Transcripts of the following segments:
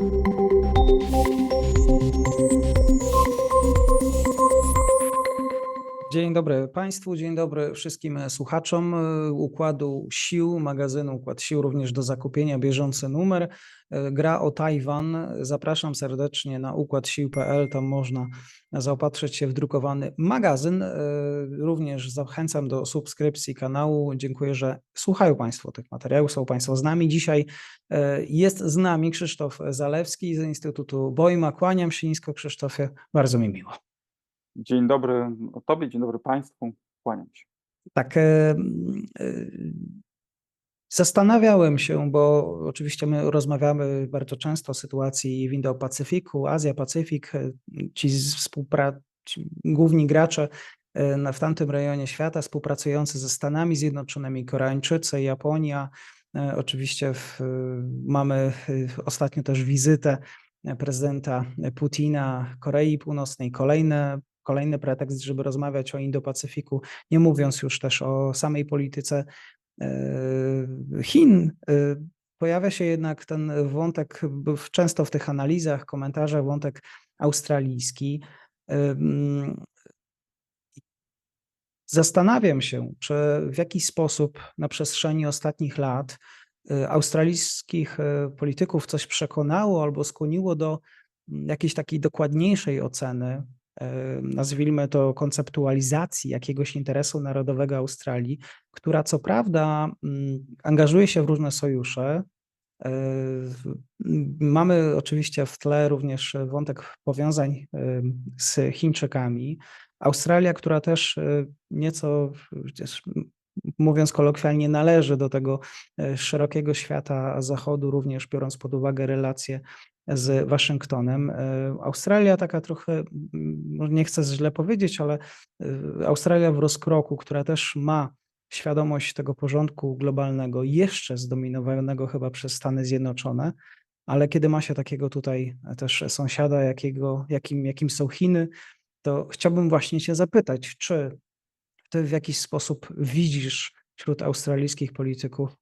thank you Dzień dobry Państwu, dzień dobry wszystkim słuchaczom e, Układu Sił, magazynu Układ Sił, również do zakupienia bieżący numer. E, Gra o Tajwan. Zapraszam serdecznie na układsił.pl, tam można zaopatrzyć się w drukowany magazyn. E, Również zachęcam do subskrypcji kanału. Dziękuję, że słuchają Państwo tych materiałów, są Państwo z nami. Dzisiaj e, jest z nami Krzysztof Zalewski z Instytutu Bojma. Kłaniam się nisko Krzysztofie, bardzo mi miło. Dzień dobry Tobie, dzień dobry Państwu. Kłaniam się. Tak. Zastanawiałem się, bo oczywiście my rozmawiamy bardzo często o sytuacji w Indo-Pacyfiku, Azja-Pacyfik, ci z współpra... ci główni gracze e, w tamtym rejonie świata, współpracujący ze Stanami Zjednoczonymi, Koreańczycy, Japonia. E, Oczywiście w, mamy e, ostatnio też wizytę prezydenta Putina Korei Północnej, kolejne, kolejny pretekst, żeby rozmawiać o Indo-Pacyfiku, nie mówiąc już też o samej polityce e, Chin. E, Pojawia się jednak ten wątek często w tych analizach, komentarzach, wątek australijski. Ym, Zastanawiam się, czy w jakiś sposób na przestrzeni ostatnich lat australijskich polityków coś przekonało albo skłoniło do mm, jakiejś takiej dokładniejszej oceny, nazwijmy to konceptualizacji jakiegoś interesu narodowego Australii, która co prawda mm, angażuje się w różne sojusze. m, Mamy oczywiście w tle również wątek powiązań z Chińczykami. Australia, która też y, nieco, mówiąc kolokwialnie, należy do tego y, szerokiego świata zachodu, również biorąc pod uwagę relacje z Waszyngtonem. Y, Australia taka trochę, nie chcę źle powiedzieć, ale y, Australia w rozkroku, która też ma świadomość tego porządku globalnego, jeszcze zdominowanego chyba przez Stany Zjednoczone, ale kiedy ma się takiego tutaj też sąsiada, jakiego, jakim, jakim są Chiny, to chciałbym właśnie Cię zapytać, czy Ty w jakiś sposób widzisz wśród australijskich polityków,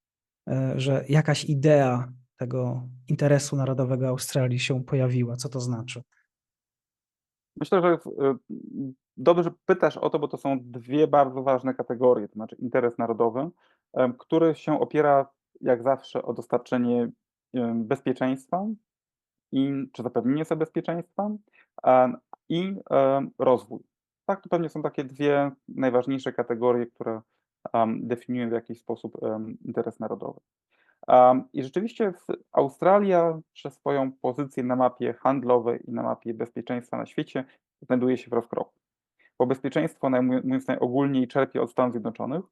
e, że jakaś idea tego interesu narodowego Australii się pojawiła? Co to znaczy? Myślę, że y, dobrze pytasz o to, bo to są dwie bardzo ważne kategorie, to znaczy interes narodowy, który się opiera jak zawsze o dostarczenie bezpieczeństwa i czy zapewnienie sobie bezpieczeństwa i rozwój. Tak, to pewnie są takie dwie najważniejsze kategorie, które definiują w jakiś sposób interes narodowy. I rzeczywiście Australia przez swoją pozycję na mapie handlowej i na mapie bezpieczeństwa na świecie znajduje się w rozkroku. Bo bezpieczeństwo, mówiąc najogólniej, czerpie od Stanów Zjednoczonych,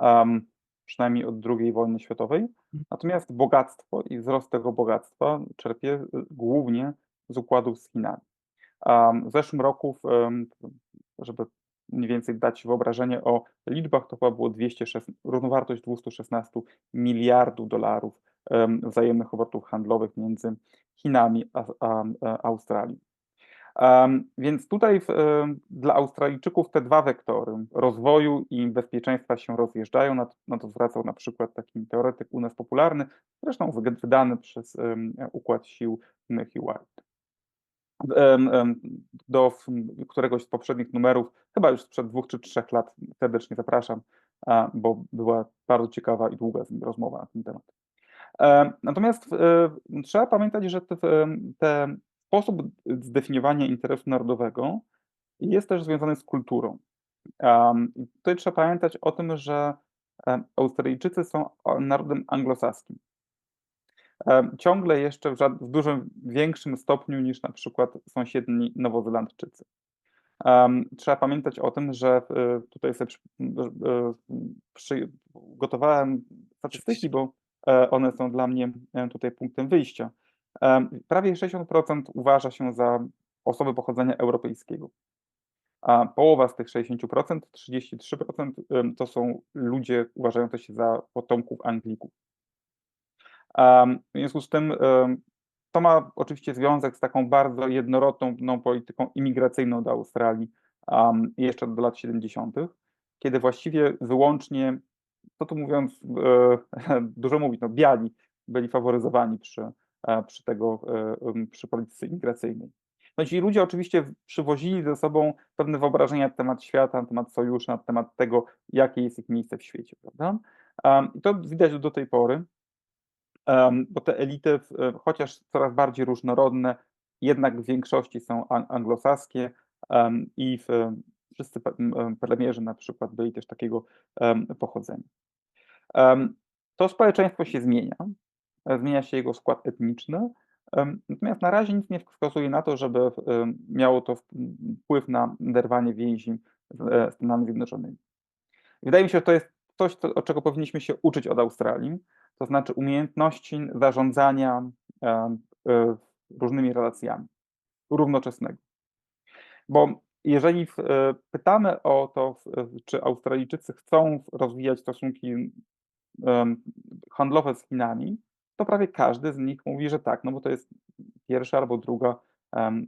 um, przynajmniej od II wojny światowej, natomiast bogactwo i wzrost tego bogactwa czerpie y, głównie z układów z Chinami. Um, w zeszłym roku, w, em, żeby mniej więcej dać wyobrażenie o liczbach, to chyba było 206, równowartość 216 miliardów dolarów em, wzajemnych obrotów handlowych między Chinami a, a, a Australią. Em, Więc tutaj w, em, dla Australijczyków te dwa wektory rozwoju i bezpieczeństwa się rozjeżdżają. Na to, na to zwracał na przykład taki teoretyk u nas popularny, zresztą wydany przez em, Układ Sił Matthew White do któregoś z poprzednich numerów, chyba już sprzed dwóch czy trzech lat, serdecznie zapraszam, bo była bardzo ciekawa i długa rozmowa na ten temat. E, Natomiast e, trzeba pamiętać, że te, te sposób zdefiniowania interesu narodowego jest też związany z kulturą. I tutaj trzeba pamiętać o tym, że Australijczycy są narodem anglosaskim. Ciągle jeszcze w, w dużo większym stopniu niż na przykład sąsiedni Nowozelandczycy. Trzeba pamiętać o tym, że e, tutaj sobie przy, przy, gotowałem statystyki, bo e, one są dla mnie tutaj punktem wyjścia. Prawie 60% uważa się za osoby pochodzenia europejskiego. A połowa z tych 60%, 33% em, to są ludzie uważający się za potomków Anglików. W związku z tym to ma oczywiście związek z taką bardzo jednorodną polityką imigracyjną do Australii jeszcze do lat 70., kiedy właściwie wyłącznie, co tu mówiąc, e, dużo mówić, no biali byli faworyzowani przy e, przy tego, e, przy polityce imigracyjnej. No ci ludzie oczywiście przywozili ze sobą pewne wyobrażenia na temat świata, na temat sojuszy, na temat tego, jakie jest ich miejsce w świecie, prawda? I to widać do tej pory, bo te elity, e, chociaż coraz bardziej różnorodne, jednak w większości są an anglosaskie, i w wszyscy em, premierzy na przykład byli też takiego, pochodzenia. To społeczeństwo się zmienia, e, zmienia się jego skład etniczny, natomiast na razie nic nie wskazuje na to, żeby miało to wpływ na derwanie więzi z e, Stanami Zjednoczonymi. Wydaje mi się, że to jest coś, co czego powinniśmy się uczyć od Australii, to znaczy umiejętności zarządzania, e, różnymi relacjami, równoczesnego. Bo jeżeli e, pytamy o to, czy Australijczycy chcą rozwijać stosunki, handlowe z Chinami, to prawie każdy z nich mówi, że tak, no bo to jest pierwsza albo druga,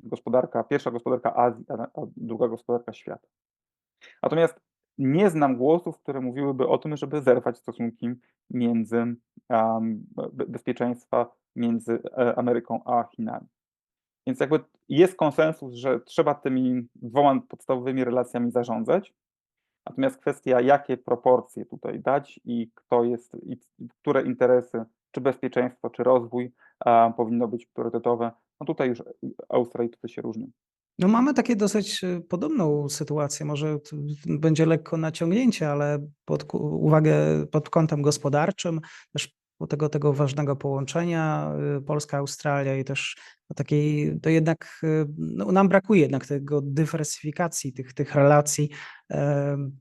gospodarka pierwsza gospodarka Azji, a druga gospodarka świata. Natomiast nie znam głosów, które mówiłyby o tym, żeby zerwać stosunki między, be bezpieczeństwa między, e, Ameryką a Chinami. Więc jakby jest konsensus, że trzeba tymi dwoma podstawowymi relacjami zarządzać. Natomiast kwestia, jakie proporcje tutaj dać i kto jest i które interesy, czy bezpieczeństwo, czy rozwój, a, powinno być priorytetowe, no tutaj już Australijczycy się różnią. No mamy takie dosyć, y, podobną sytuację, może będzie lekko naciągnięcie, ale pod uwagę pod kątem gospodarczym, też tego tego ważnego połączenia, y, Polska-Australia i też takiej to jednak, y, no nam brakuje jednak tego dywersyfikacji tych tych relacji.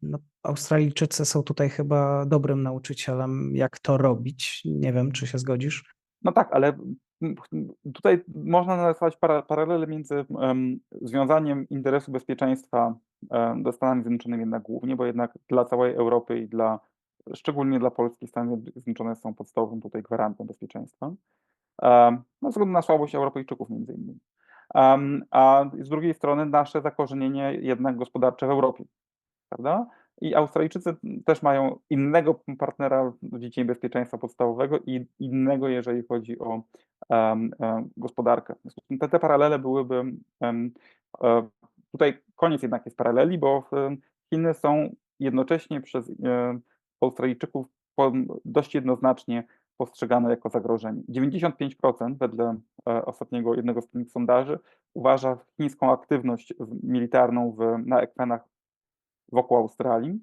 No Australijczycy są tutaj chyba dobrym nauczycielem, jak to robić. Nie wiem, czy się zgodzisz? No tak, ale, tutaj można narysować para paralele między, em, związaniem interesu bezpieczeństwa, em, ze Stanami Zjednoczonymi jednak głównie, bo jednak dla całej Europy i dla szczególnie dla Polski Stany Zjednoczone są podstawowym tutaj gwarantem bezpieczeństwa, em, ze względu na słabość Europejczyków między innymi. Em, a z drugiej strony nasze zakorzenienie jednak gospodarcze w Europie, prawda? I Australijczycy też mają innego partnera w dziedzinie bezpieczeństwa podstawowego i innego, jeżeli chodzi o, em, em, gospodarkę. Te te paralele byłyby, e, tutaj koniec jednak jest paraleli, bo Chiny są jednocześnie przez, e, Australijczyków dość jednoznacznie postrzegane jako zagrożenie. 95% wedle, e, ostatniego jednego z tych sondaży uważa chińską aktywność militarną w na ekwenach wokół Australii,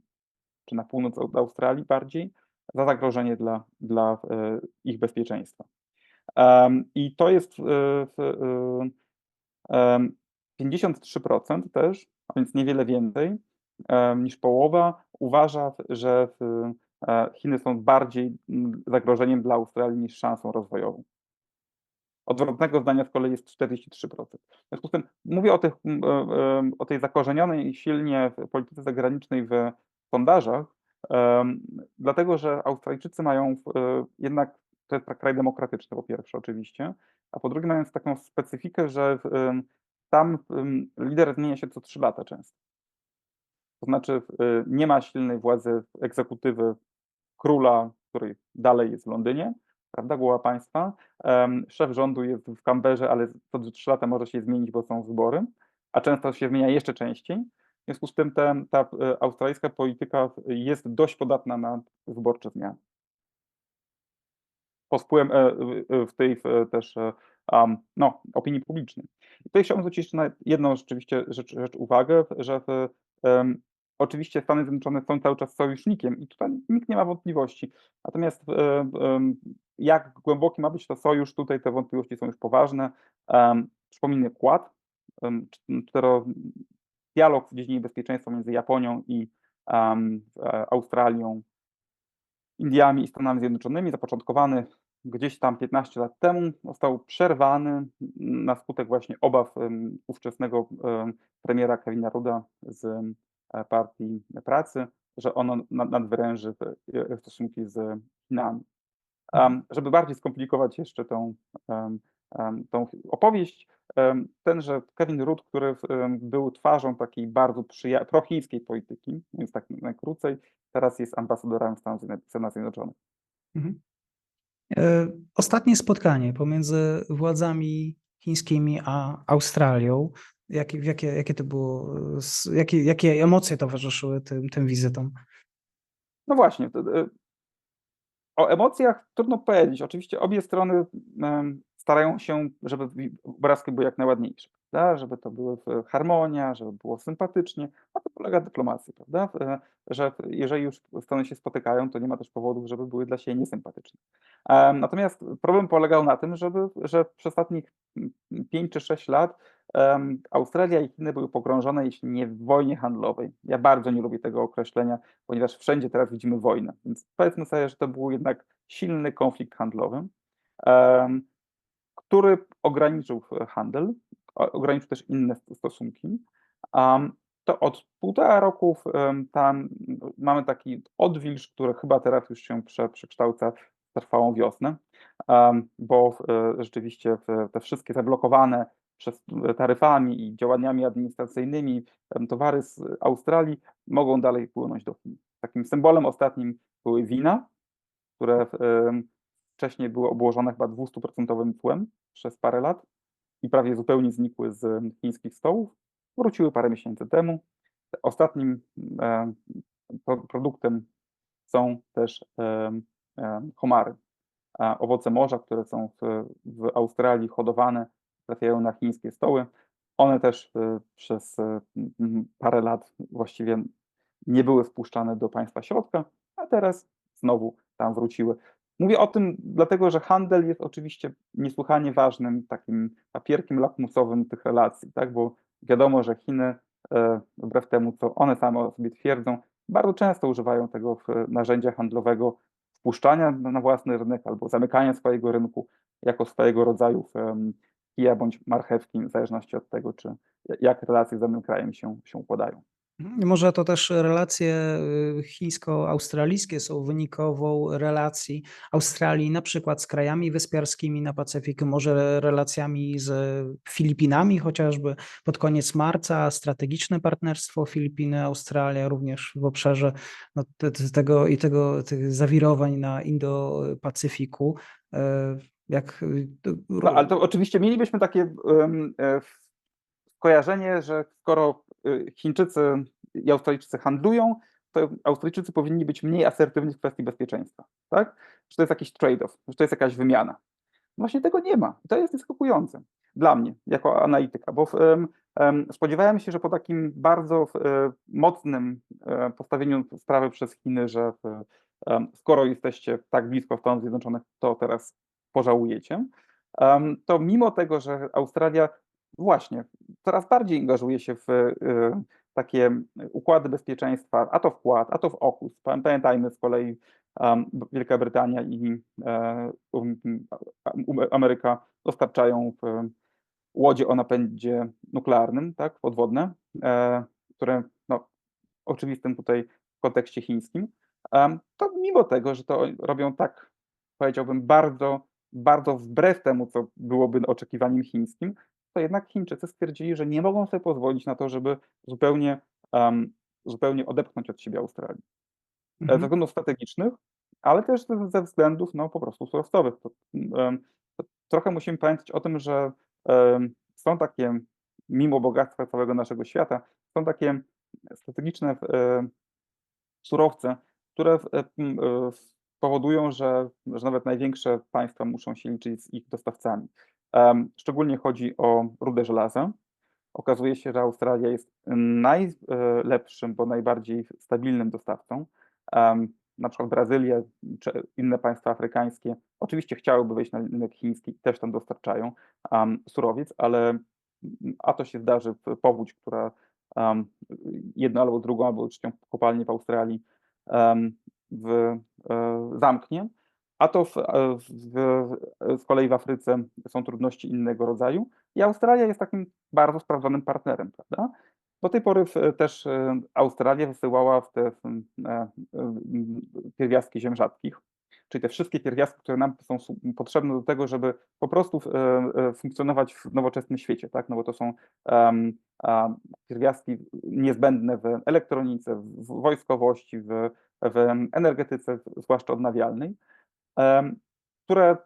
czy na północ od Australii bardziej, za zagrożenie dla dla, e, ich bezpieczeństwa. I to jest, e, w, y, em, 53% też, a więc niewiele więcej, niż połowa uważa, że e, Chiny są bardziej, zagrożeniem dla Australii niż szansą rozwojową. Odwrotnego zdania z kolei jest 43%. W związku z tym mówię o tych, m, e, em, o tej zakorzenionej silnie w polityce zagranicznej w sondażach, dlatego że Australijczycy mają e, jednak to jest kraj demokratyczny po pierwsze oczywiście, a po drugie mając taką specyfikę, że tam, lider zmienia się co 3 lata często. To znaczy, nie ma silnej władzy egzekutywy króla, który dalej jest w Londynie, prawda, głowa państwa. Szef rządu jest w Canberrze, ale co 3 lata może się zmienić, bo są wybory, a często się zmienia jeszcze częściej. W związku z tym ta, y, australijska polityka jest dość podatna na wyborcze zmiany. Pod wpływem, e, w w tej w też, um, no, opinii publicznej. I tutaj chciałbym zwrócić jeszcze na jedną rzeczywiście rzecz rzecz uwagę, że w, em, oczywiście Stany Zjednoczone są cały czas sojusznikiem i tutaj nikt nie ma wątpliwości. Natomiast, e, em, jak głęboki ma być to sojusz, tutaj te wątpliwości są już poważne. Em, przypomnijmy em, cztero dialog w dziedzinie bezpieczeństwa między Japonią i, e, Australią, Indiami i Stanami Zjednoczonymi, zapoczątkowany gdzieś tam 15 lat temu, został przerwany na skutek właśnie obaw, ówczesnego, em, premiera Kevina Rudda z, e, Partii Pracy, że ono nad nadwyręży te, e, stosunki z Chinami. Mhm. Żeby bardziej skomplikować jeszcze tą, tą opowieść, tenże Kevin Rudd, który był twarzą takiej bardzo prochińskiej polityki, mówiąc tak najkrócej, teraz jest ambasadorem Stanów Zjedno Stanów Zjednoczonych. Mhm. E, Ostatnie spotkanie pomiędzy władzami chińskimi a Australią, jakie, jakie, jakie to było, jakie, jakie emocje towarzyszyły tym, tym wizytom? No właśnie, y, o emocjach trudno powiedzieć. Oczywiście obie strony starają się, żeby obrazki były jak najładniejsze, prawda? Żeby to były harmonia, żeby było sympatycznie, a to polega dyplomacji, prawda? Że jeżeli już strony się spotykają, to nie ma też powodów, żeby były dla siebie niesympatyczne. Natomiast problem polegał na tym, żeby, że przez ostatnich 5 czy 6 lat em, Australia i Chiny były pogrążone, jeśli nie w wojnie handlowej. Ja bardzo nie lubię tego określenia, ponieważ wszędzie teraz widzimy wojnę. Więc powiedzmy sobie, że to był jednak silny konflikt handlowy, em, który ograniczył e, handel, ograniczył też inne st- stosunki. Am, to od półtora roku tam mamy taki odwilż, który chyba teraz już się prze, przekształca w trwałą wiosnę, bo e, rzeczywiście te wszystkie zablokowane przez e, taryfami i działaniami administracyjnymi towary z Australii mogą dalej płynąć do Chin. Takim symbolem ostatnim były wina, które wcześniej były obłożone chyba 200% cłem przez parę lat i prawie zupełnie znikły z chińskich stołów. Wróciły parę miesięcy temu. Ostatnim pro- produktem są też em, homary, owoce morza, które są w Australii hodowane, trafiają na chińskie stoły. One też e, przez e, m, parę lat właściwie nie były wpuszczane do państwa środka, a teraz znowu tam wróciły. Mówię o tym dlatego, że handel jest oczywiście niesłychanie ważnym takim papierkiem lakmusowym tych relacji, tak? bo wiadomo, że Chiny, e, wbrew temu, co one same o sobie twierdzą, bardzo często używają tego w narzędzia handlowego wpuszczania na własny rynek albo zamykania swojego rynku jako swojego rodzaju kija bądź marchewki, w zależności od tego, czy jak relacje z danym krajem się, się układają. Mhm. Może to też relacje y, chińsko-australijskie są wynikową relacji Australii na przykład z krajami wyspiarskimi na Pacyfiku, może relacjami z Filipinami, chociażby pod koniec marca strategiczne partnerstwo Filipiny-Australia również w obszarze no, te- te- tego i tego tych zawirowań na Indo-Pacyfiku. Jak y, No, ale to oczywiście mielibyśmy takie em, e, skojarzenie, że skoro y, Chińczycy i Australijczycy handlują, to Australijczycy powinni być mniej asertywni w kwestii bezpieczeństwa, tak? Że to jest jakiś trade-off, że to jest jakaś wymiana. Właśnie tego nie ma. To jest zaskakujące dla mnie, jako analityka, bo em, em, spodziewałem się, że po takim bardzo e, mocnym e, postawieniu sprawy przez Chiny, że skoro jesteście tak blisko Stanów Zjednoczonych, to teraz pożałujecie, to mimo tego, że Australia właśnie coraz bardziej angażuje się w e, takie układy bezpieczeństwa, a to wkład, a to w OKUS. Pamię- Pamiętajmy z kolei Wielka Brytania i e, um, um, Ameryka dostarczają łodzie o napędzie nuklearnym, tak, podwodne, e, które no, oczywistym tutaj w kontekście chińskim, to mimo tego, że to robią tak, powiedziałbym, bardzo, bardzo wbrew temu, co byłoby oczekiwaniem chińskim, to jednak Chińczycy stwierdzili, że nie mogą sobie pozwolić na to, żeby zupełnie, em, zupełnie odepchnąć od siebie Australię. E, Ze Mhm. względów strategicznych, ale też ze ze względów no, po prostu surowcowych. To, em, to trochę musimy pamiętać o tym, że em, są takie, mimo bogactwa całego naszego świata, są takie strategiczne e, surowce, które w- e, e, powodują, że, że nawet największe państwa muszą się liczyć z ich dostawcami. Szczególnie chodzi o rudę żelaza. Okazuje się, że Australia jest najlepszym, bo najbardziej stabilnym dostawcą. Na przykład Brazylia czy inne państwa afrykańskie oczywiście chciałyby wejść na rynek chiński, też tam dostarczają surowiec, ale a to się zdarzy w powódź, która jedną albo drugą, albo trzecią kopalnię w Australii w, e, zamknie, a to w, e, w, z kolei w Afryce są trudności innego rodzaju. I Australia jest takim bardzo sprawdzonym partnerem, prawda? Do tej pory też e, Australia wysyłała w te pierwiastki ziem rzadkich, czyli te wszystkie pierwiastki, które nam są potrzebne do tego, żeby po prostu funkcjonować w nowoczesnym świecie, tak? No bo to są pierwiastki niezbędne w elektronice, w wojskowości, w, w energetyce, zwłaszcza odnawialnej, które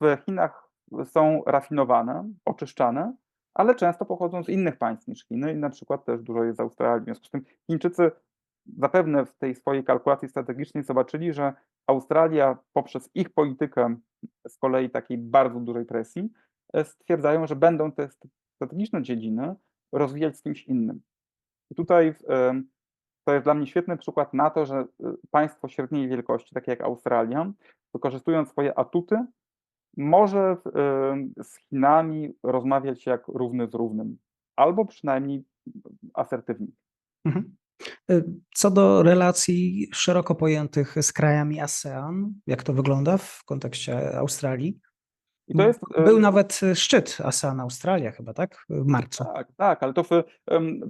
w Chinach są rafinowane, oczyszczane, ale często pochodzą z innych państw niż Chiny i na przykład też dużo jest z Australii. W związku z tym Chińczycy zapewne w tej swojej kalkulacji strategicznej zobaczyli, że Australia poprzez ich politykę z kolei takiej bardzo dużej presji e, stwierdzają, że będą te strategiczne dziedziny rozwijać z kimś innym. I tutaj to jest dla mnie świetny przykład na to, że y, państwo średniej wielkości, takie jak Australia, wykorzystując swoje atuty, może y, z Chinami rozmawiać jak równy z równym, albo przynajmniej asertywnie. Mhm. Y, Co do relacji szeroko pojętych z krajami ASEAN, jak to wygląda w kontekście Australii? I to jest, Był y, nawet szczyt ASEAN Australia chyba, tak? W marcu. Tak, tak, ale to, w,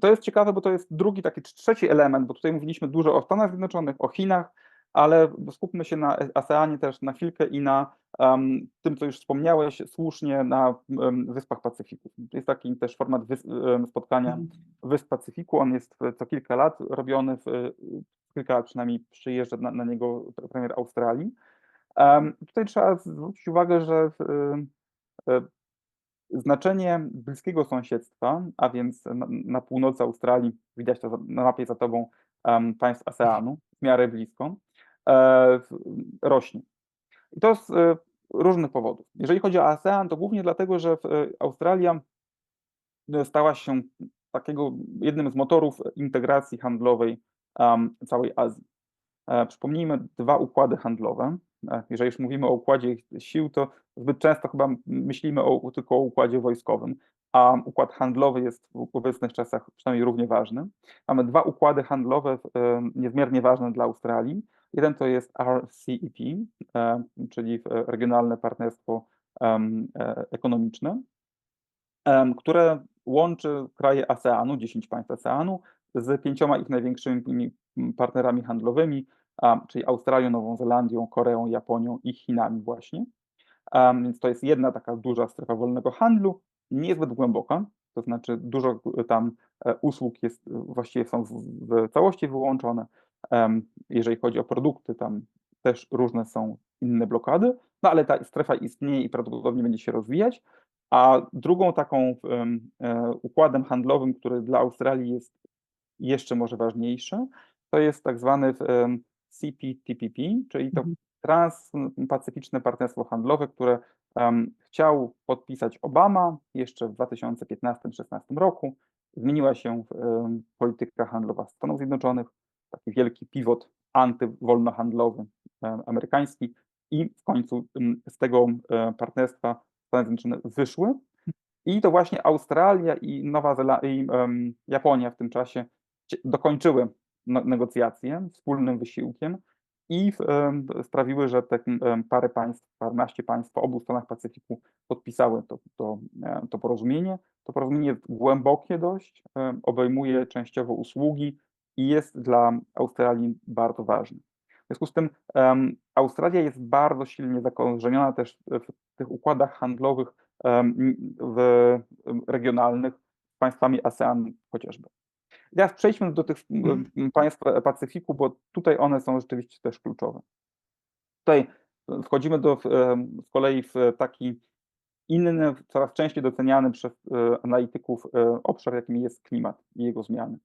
to jest ciekawe, bo to jest drugi, taki trzeci element, bo tutaj mówiliśmy dużo o Stanach Zjednoczonych, o Chinach, ale skupmy się na ASEANie też na chwilkę i na em, tym, co już wspomniałeś słusznie, na em, Wyspach Pacyfiku. To jest taki też format wys- spotkania Mhm. Wysp Pacyfiku. On jest co kilka lat robiony, w, kilka lat przynajmniej przyjeżdża na, na niego premier Australii. Tutaj trzeba zwrócić uwagę, że em, e, Znaczenie bliskiego sąsiedztwa, a więc na, północy Australii, widać to na mapie za tobą państw ASEANu, w miarę blisko, e, rośnie. I to z e, różnych powodów. Jeżeli chodzi o ASEAN, to głównie dlatego, że Australia stała się takiego jednym z motorów integracji handlowej całej Azji. E, Przypomnijmy dwa układy handlowe. Jeżeli już mówimy o układzie sił, to zbyt często chyba myślimy o, tylko o układzie wojskowym, a układ handlowy jest w obecnych czasach przynajmniej równie ważny. Mamy dwa układy handlowe niezmiernie ważne dla Australii. Jeden to jest RCEP, czyli e, Regionalne Partnerstwo e, Ekonomiczne, które łączy kraje ASEANu, 10 państw ASEANu, z pięcioma ich największymi partnerami handlowymi, czyli Australią, Nową Zelandią, Koreą, Japonią i Chinami właśnie. Więc to jest jedna taka duża strefa wolnego handlu, niezbyt głęboka, to znaczy dużo e, tam e, usług jest, e, właściwie są w, całości wyłączone. Jeżeli chodzi o produkty, tam też różne są inne blokady, no ale ta strefa istnieje i prawdopodobnie będzie się rozwijać. A drugą taką em, układem handlowym, który dla Australii jest jeszcze może ważniejszy, to jest tak zwany CPTPP, czyli to Mhm. Transpacyficzne Partnerstwo Handlowe, które em, chciał podpisać Obama jeszcze w 2015-16 roku. Zmieniła się em, polityka handlowa Stanów Zjednoczonych, taki wielki pivot antywolnohandlowy em, amerykański i w końcu em, z tego e, partnerstwa Stany Zjednoczone wyszły. I to właśnie Australia i Nowa Zelandia i em, Japonia w tym czasie dokończyły negocjacje wspólnym wysiłkiem i sprawiły, że te parę państw, paręnaście państw po obu stronach Pacyfiku podpisały to, to, e, to porozumienie. To porozumienie jest głębokie dość, obejmuje częściowo usługi i jest dla Australii bardzo ważne. W związku z tym Australia jest bardzo silnie zakorzeniona też w tych układach handlowych w, regionalnych z państwami ASEAN chociażby. Teraz przejdźmy do tych Mhm. państw Pacyfiku, bo tutaj one są rzeczywiście też kluczowe. Tutaj wchodzimy do, em, z kolei w taki inny, coraz częściej doceniany przez e, analityków e, obszar, jakim jest klimat i jego zmiany.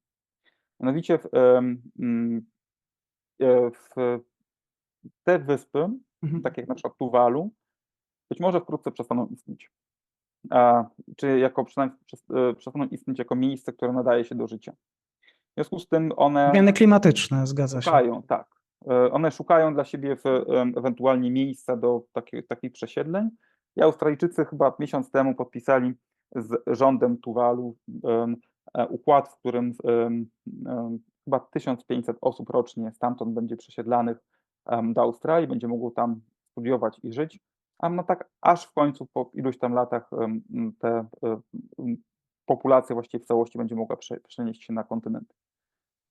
Mianowicie w, e, w te wyspy, Mhm. tak jak na przykład Tuwalu, być może wkrótce przestaną istnieć. A, czy jako przynajmniej przes- e, przestaną istnieć jako miejsce, które nadaje się do życia. W związku z tym one Zmiany klimatyczne, zgadza się. szukają, tak. E, One szukają dla siebie w, ewentualnie miejsca do takich, takich przesiedleń. I Australijczycy chyba miesiąc temu podpisali z rządem Tuwalu e, układ, w którym em, em, chyba 1500 osób rocznie stamtąd będzie przesiedlanych do Australii, będzie mogło tam studiować i żyć. A no tak aż w końcu po iluś tam latach te e, populacja właściwie w całości będzie mogła prze, przenieść się na kontynent.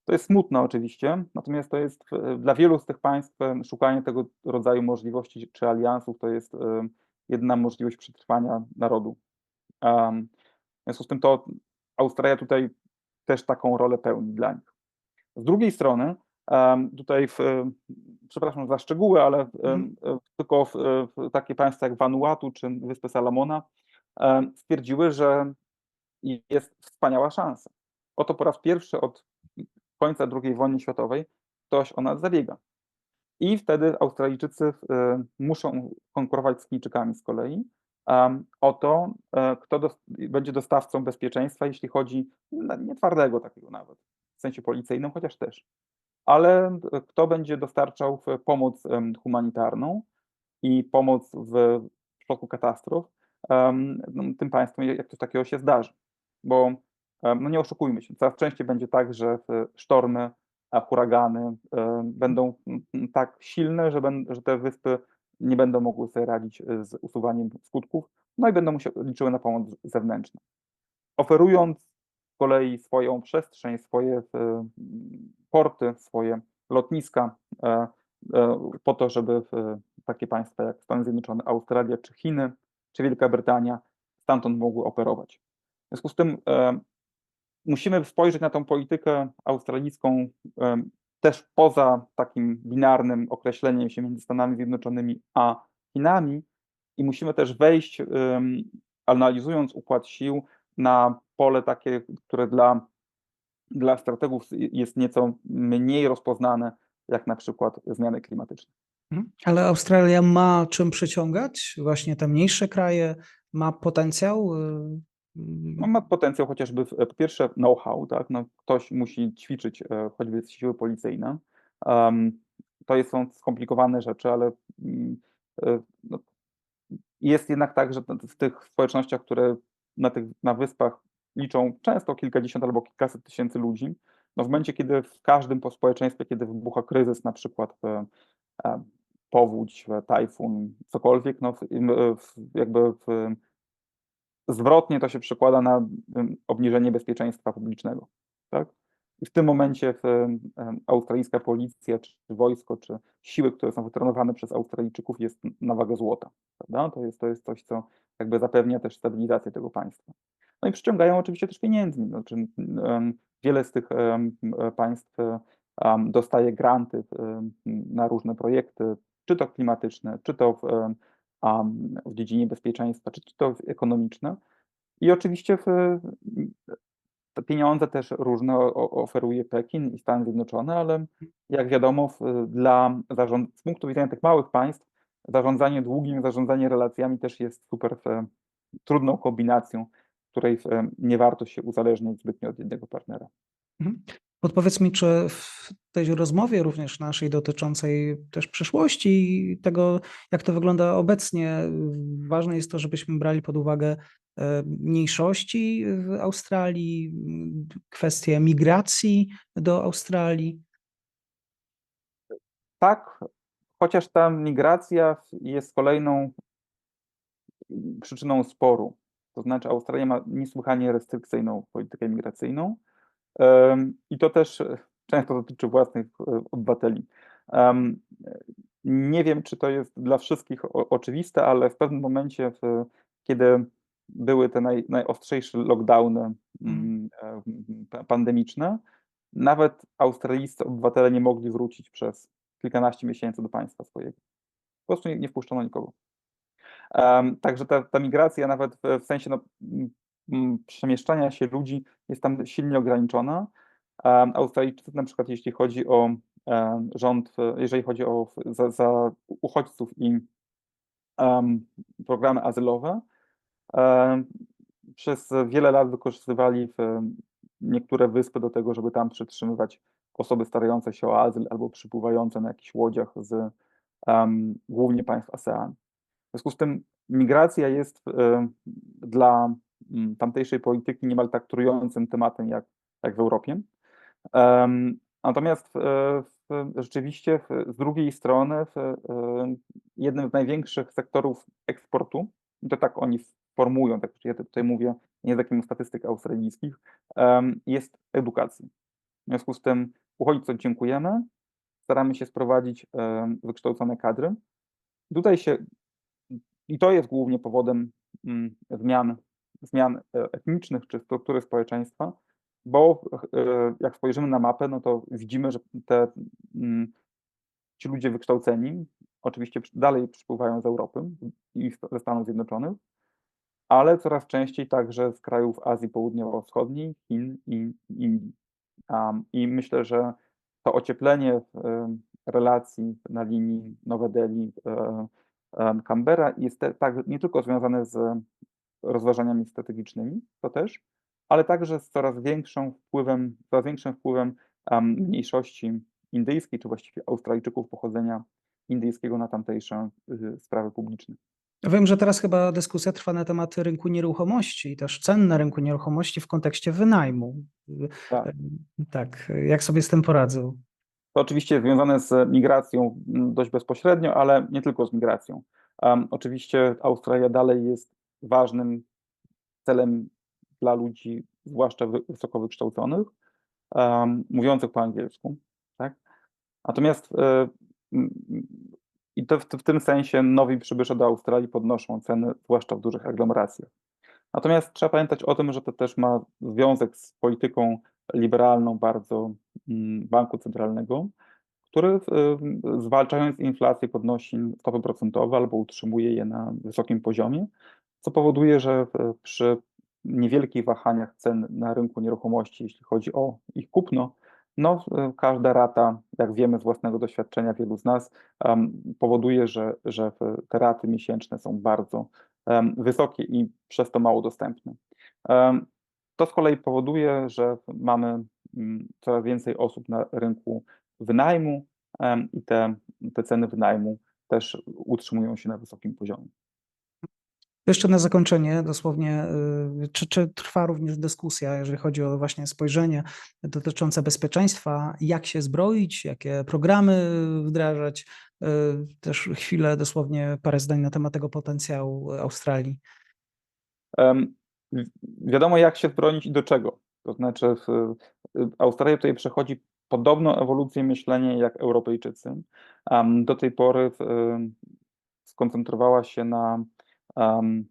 To jest smutne oczywiście, natomiast to jest e, dla wielu z tych państw e, szukanie tego rodzaju możliwości czy aliansów to jest e, jedyna możliwość przetrwania narodu. W związku z tym to Australia tutaj też taką rolę pełni dla nich. Z drugiej strony Tutaj, w, przepraszam za szczegóły, ale Mhm. tylko w, w takie państwa jak Vanuatu czy Wyspy Salomona stwierdziły, że jest wspaniała szansa. Oto po raz pierwszy od końca II wojny światowej ktoś o nas zabiega. I wtedy Australijczycy y, muszą konkurować z Chińczykami z kolei o to, e, kto będzie dostawcą bezpieczeństwa, jeśli chodzi na- nie twardego takiego nawet, w sensie policyjnym, chociaż też, ale e, kto będzie dostarczał pomoc humanitarną i pomoc w przypadku katastrof no, tym państwom, jak coś takiego się zdarzy. Bo no nie oszukujmy się, coraz częściej będzie tak, że w sztormy, a huragany będą tak silne, że, że te wyspy nie będą mogły sobie radzić e, z usuwaniem skutków, no i będą musiały, liczyły na pomoc zewnętrzną. Oferując z kolei swoją przestrzeń, swoje e, porty, swoje lotniska e, e, po to, żeby takie państwa jak Stany Zjednoczone, Australia czy Chiny, czy Wielka Brytania stamtąd mogły operować. W związku z tym e, musimy spojrzeć na tą politykę australijską też poza takim binarnym określeniem się między Stanami Zjednoczonymi a Chinami i musimy też wejść, analizując układ sił, na pole takie, które dla, dla strategów jest nieco mniej rozpoznane, jak na przykład zmiany klimatyczne. Mhm. Ale Australia ma czym przyciągać? Właśnie te mniejsze kraje, ma potencjał? No, ma potencjał chociażby, w, po pierwsze, know-how, tak? No, ktoś musi ćwiczyć e, choćby siły policyjne. Um, to jest, są skomplikowane rzeczy, ale mm, e, no, jest jednak tak, że w tych społecznościach, które na tych na wyspach liczą często kilkadziesiąt albo kilkaset tysięcy ludzi, no w momencie, kiedy w każdym po społeczeństwie, kiedy wybucha kryzys, na przykład e, e, powódź, tajfun, cokolwiek, no w, jakby w, zwrotnie to się przekłada na obniżenie bezpieczeństwa publicznego. Tak? I w tym momencie australijska policja, czy wojsko, czy siły, które są wytrenowane przez Australijczyków, jest na wagę złota. Prawda? To, jest, to jest coś, co jakby zapewnia też stabilizację tego państwa. No i przyciągają oczywiście też pieniędzmi. Znaczy, wiele z tych państw dostaje granty na różne projekty, czy to klimatyczne, czy to am, w dziedzinie bezpieczeństwa, czy, to ekonomiczne. I oczywiście w, te pieniądze też różne oferuje Pekin i Stany Zjednoczone, ale jak wiadomo, dla zarząd, z punktu widzenia tych małych państw, zarządzanie długim, zarządzanie relacjami też jest super trudną kombinacją, której nie warto się uzależniać zbytnio od jednego partnera. Podpowiedz mi, czy w tej rozmowie również naszej dotyczącej też przyszłości i tego, jak to wygląda obecnie, ważne jest to, żebyśmy brali pod uwagę e, mniejszości w Australii, kwestie migracji do Australii. Tak, chociaż ta migracja jest kolejną przyczyną sporu. To znaczy, Australia ma niesłychanie restrykcyjną politykę migracyjną i to też e, często dotyczy własnych e, obywateli. Nie wiem, czy to jest dla wszystkich oczywiste, ale w pewnym momencie, kiedy były te naj, najostrzejsze lockdowny mm, e, pa- pandemiczne, nawet australijscy obywatele nie mogli wrócić przez kilkanaście miesięcy do państwa swojego. Po prostu nie, nie wpuszczono nikogo. Em, Także ta, ta migracja nawet w, w sensie no, przemieszczania się ludzi jest tam silnie ograniczona. Australijczycy na przykład jeśli chodzi o em, rząd, jeżeli chodzi o za, za uchodźców i em, programy azylowe, em, przez wiele lat wykorzystywali niektóre wyspy do tego, żeby tam przetrzymywać osoby starające się o azyl albo przypływające na jakichś łodziach z em, głównie państw ASEAN. W związku z tym migracja jest e, dla tamtejszej polityki niemal tak trującym tematem jak, jak w Europie. Natomiast w, rzeczywiście z drugiej strony e, jednym z największych sektorów eksportu, i to tak oni formują, tak ja tutaj mówię nie z jakimś statystyk australijskich, jest edukacja. W związku z tym uchodźcom dziękujemy, staramy się sprowadzić em, wykształcone kadry. Tutaj się i to jest głównie powodem zmian, zmian e, etnicznych czy struktury społeczeństwa. bo e, jak spojrzymy na mapę, no to widzimy, że te, mm, ci ludzie wykształceni oczywiście dalej przypływają z Europy i ze Stanów Zjednoczonych, ale coraz częściej także z krajów Azji Południowo-Wschodniej, Chin i Indii. I myślę, że to ocieplenie em, relacji na linii Nowe Delhi, e, em, Canberra jest te, tak nie tylko związane z rozważaniami strategicznymi, to też, ale także z coraz większym wpływem, coraz większym wpływem em, mniejszości indyjskiej, czy właściwie Australijczyków pochodzenia indyjskiego na tamtejsze y, sprawy publiczne. Wiem, że teraz chyba dyskusja trwa na temat rynku nieruchomości i też cen na rynku nieruchomości w kontekście wynajmu. Tak. Tak, jak sobie z tym poradzą? To oczywiście związane z migracją dość bezpośrednio, ale nie tylko z migracją. Em, oczywiście Australia dalej jest ważnym celem dla ludzi, zwłaszcza wy- wysoko wykształconych, em, mówiących po angielsku. Tak? Natomiast e, i to w, w tym sensie nowi przybysze do Australii podnoszą ceny, zwłaszcza w dużych aglomeracjach. Natomiast trzeba pamiętać o tym, że to też ma związek z polityką liberalną bardzo banku centralnego, który zwalczając inflację podnosi stopy procentowe albo utrzymuje je na wysokim poziomie, co powoduje, że w- przy niewielkich wahaniach cen na rynku nieruchomości, jeśli chodzi o ich kupno, no, y, każda rata, jak wiemy z własnego doświadczenia wielu z nas, powoduje, że, że te raty miesięczne są bardzo wysokie i przez to mało dostępne. To z kolei powoduje, że mamy mm, coraz więcej osób na rynku wynajmu i te, te ceny wynajmu też utrzymują się na wysokim poziomie. Jeszcze na zakończenie, dosłownie, y, czy, czy trwa również dyskusja, jeżeli chodzi o właśnie spojrzenie dotyczące bezpieczeństwa, jak się zbroić, jakie programy wdrażać? Y, Też chwilę, dosłownie parę zdań na temat tego potencjału Australii. Wiadomo, jak się bronić i do czego. To znaczy, y, Australia tutaj przechodzi podobną ewolucję myślenia jak Europejczycy. Do tej pory skoncentrowała się na em,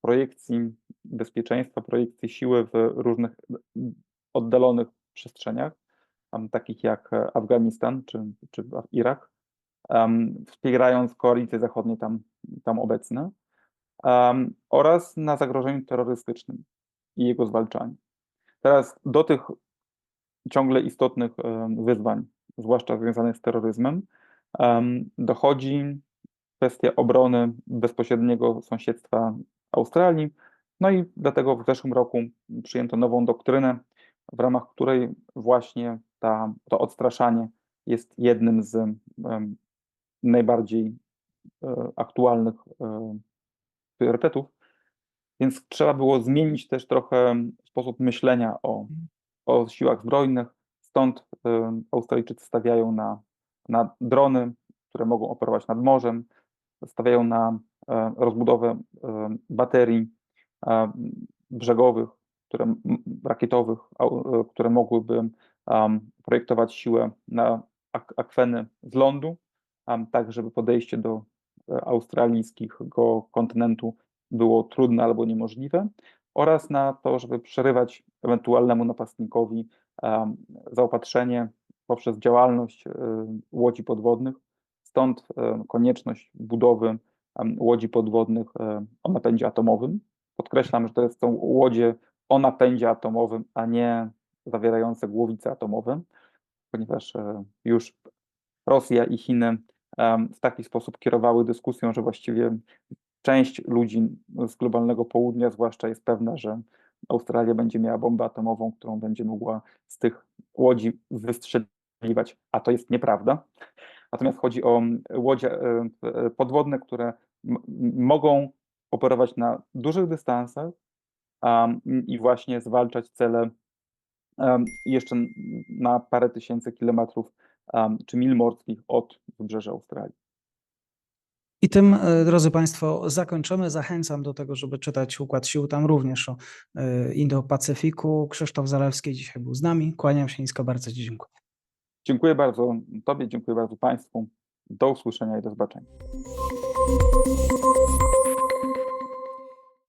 projekcji bezpieczeństwa, projekcji siły w różnych oddalonych przestrzeniach, em, takich jak e, Afganistan czy, czy Irak, em, wspierając koalicje zachodnie tam, tam obecne oraz na zagrożeniu terrorystycznym i jego zwalczaniu. Teraz do tych ciągle istotnych wyzwań, zwłaszcza związanych z terroryzmem, em, dochodzi kwestia obrony bezpośredniego sąsiedztwa Australii. No i dlatego w zeszłym roku przyjęto nową doktrynę, w ramach której właśnie ta, to odstraszanie jest jednym z em, najbardziej e, aktualnych e, priorytetów. Więc trzeba było zmienić też trochę sposób myślenia o, o siłach zbrojnych. Stąd Australijczycy stawiają na, na drony, które mogą operować nad morzem, stawiają na e, rozbudowę e, baterii e, brzegowych, które, rakietowych, które mogłyby projektować siłę na ak- akweny z lądu, tak żeby podejście do australijskiego kontynentu było trudne albo niemożliwe, oraz na to, żeby przerywać ewentualnemu napastnikowi zaopatrzenie poprzez działalność łodzi podwodnych. Stąd e, konieczność budowy łodzi podwodnych e, o napędzie atomowym. Podkreślam, że to jest- są łodzie o napędzie atomowym, a nie zawierające głowice atomowe, ponieważ e, już Rosja i Chiny w taki sposób kierowały dyskusją, że właściwie część ludzi z globalnego południa, zwłaszcza jest pewna, że Australia będzie miała bombę atomową, którą będzie mogła z tych łodzi wystrzeliwać, a to jest nieprawda. Natomiast chodzi o mm, łodzie e, e, podwodne, które mogą operować na dużych dystansach um, i właśnie zwalczać cele um, jeszcze na parę tysięcy kilometrów um, czy mil morskich od wybrzeża Australii. I tym, drodzy Państwo, zakończymy. Zachęcam do tego, żeby czytać Układ Sił, tam również o Indo-Pacyfiku. Krzysztof Zalewski dzisiaj był z nami. Kłaniam się nisko, bardzo Ci dziękuję. Dziękuję bardzo Tobie, dziękuję bardzo Państwu. Do usłyszenia i do zobaczenia.